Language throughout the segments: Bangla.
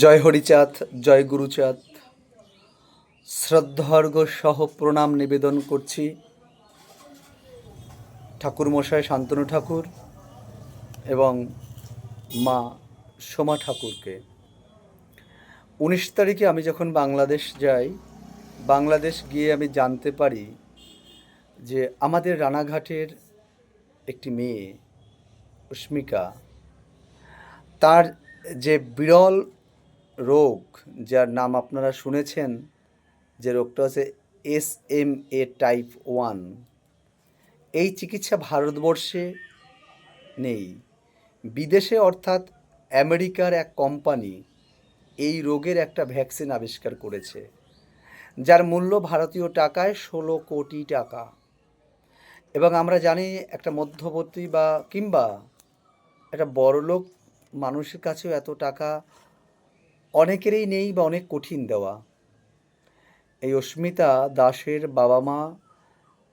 জয় হরিচাঁদ, জয় গুরুচাঁদ। শ্রদ্ধার্ঘ সহ প্রণাম নিবেদন করছি। ঠাকুর মশাই শান্তনু ঠাকুর এবং মা সোমা ঠাকুরকে। উনিশ তারিখে আমি যখন বাংলাদেশ যাই, বাংলাদেশ গিয়ে আমি জানতে পারি যে আমাদের রানাঘাটের একটি মেয়ে উস্মিকা তার যে বিরল রোগ, যার নাম আপনারা শুনেছেন যে রোগটা হচ্ছে S M A type one এই চিকিৎসা ভারতবর্ষে নেই। বিদেশে অর্থাৎ আমেরিকার এক কোম্পানি এই রোগের একটা ভ্যাকসিন আবিষ্কার করেছে, যার মূল্য ভারতীয় টাকায় ষোলো কোটি টাকা। এবং আমরা জানি একটা মধ্যবর্তী বা কিংবা একটা বড়লোক মানুষের কাছেও এত টাকা অনেকেরই নেই বা অনেক কঠিন দেওয়া। এই অস্মিতা দাসের বাবা মা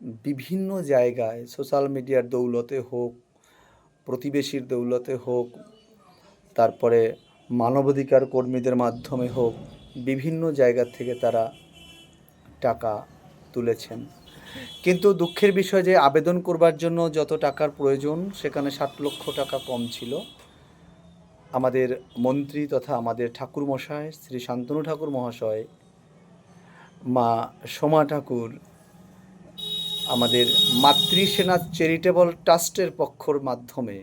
বিভিন্ন জায়গায় সোশ্যাল মিডিয়ার দৌলতে হোক, প্রতিবেশীর দৌলতে হোক, তারপরে মানবাধিকার কর্মীদের মাধ্যমে হোক, বিভিন্ন জায়গা থেকে তারা টাকা তুলেছেন। কিন্তু দুঃখের বিষয় যে, আবেদন করবার জন্য যত টাকার প্রয়োজন, সেখানে ষাট লক্ষ টাকা কম ছিল। আমাদের মন্ত্রী তথা আমাদের ঠাকুর মশাই শ্রী শান্তনু ঠাকুর মহাশয়, মা সোমা ঠাকুর, আমাদের মাতৃসেনা চ্যারিটেবল ট্রাস্টের পক্ষর মাধ্যমে,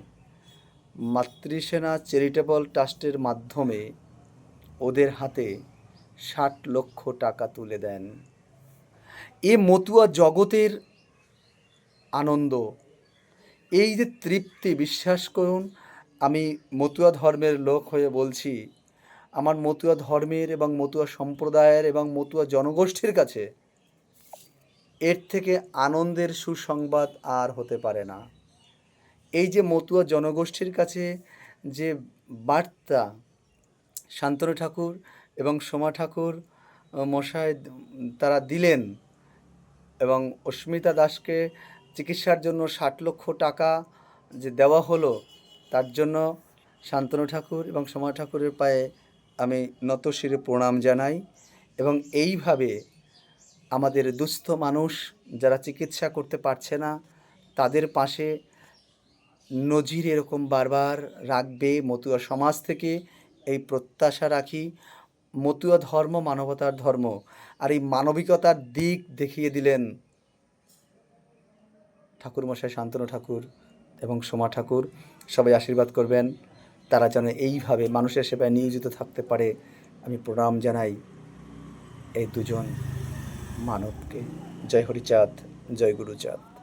মাতৃসেনা চ্যারিটেবল ট্রাস্টের মাধ্যমে ওদের হাতে ষাট লক্ষ টাকা তুলে দেন। এ মতুয়া জগতের আনন্দ, এই যে তৃপ্তি, বিশ্বাস করুন আমি মতুয়া ধর্মের লোক হয়ে বলছি, আমার মতুয়া ধর্মের এবং মতুয়া সম্প্রদায়ের এবং মতুয়া জনগোষ্ঠীর কাছে এর থেকে আনন্দের সুসংবাদ আর হতে পারে না। এই যে মতুয়া জনগোষ্ঠীর কাছে যে বার্তা, শান্তনু ঠাকুর এবং সোমা ঠাকুর মশাই তারা দিলেন এবং অস্মিতা দাসকে চিকিৎসার জন্য ষাট লক্ষ টাকা যে দেওয়া হলো তার জন্য শান্তনু ঠাকুর এবং সোমা ঠাকুরের পায়ে আমি নত শিরে প্রণাম জানাই এবং এইভাবে আমাদের দুস্থ মানুষ যারা চিকিৎসা করতে পারছে না, তাদের পাশে নজির এরকম বারবার রাখবে মতুয়া সমাজ থেকে। এই প্রত্যাশা রাখি, মতুয়া ধর্ম, মানবতার ধর্ম। আর এই মানবিকতার দিক দেখিয়ে দিলেন ঠাকুরমশাই শান্তনু ঠাকুর এবং সোমা ঠাকুর। সবাই আশীর্বাদ করবেন। তারা যেন এইভাবে মানুষের সেবায় নিয়োজিত থাকতে পারে। আমি প্রণাম জানাই এই দুজন মানবকে। জয় হরিচাঁদ, জয় গুরুচাঁদ।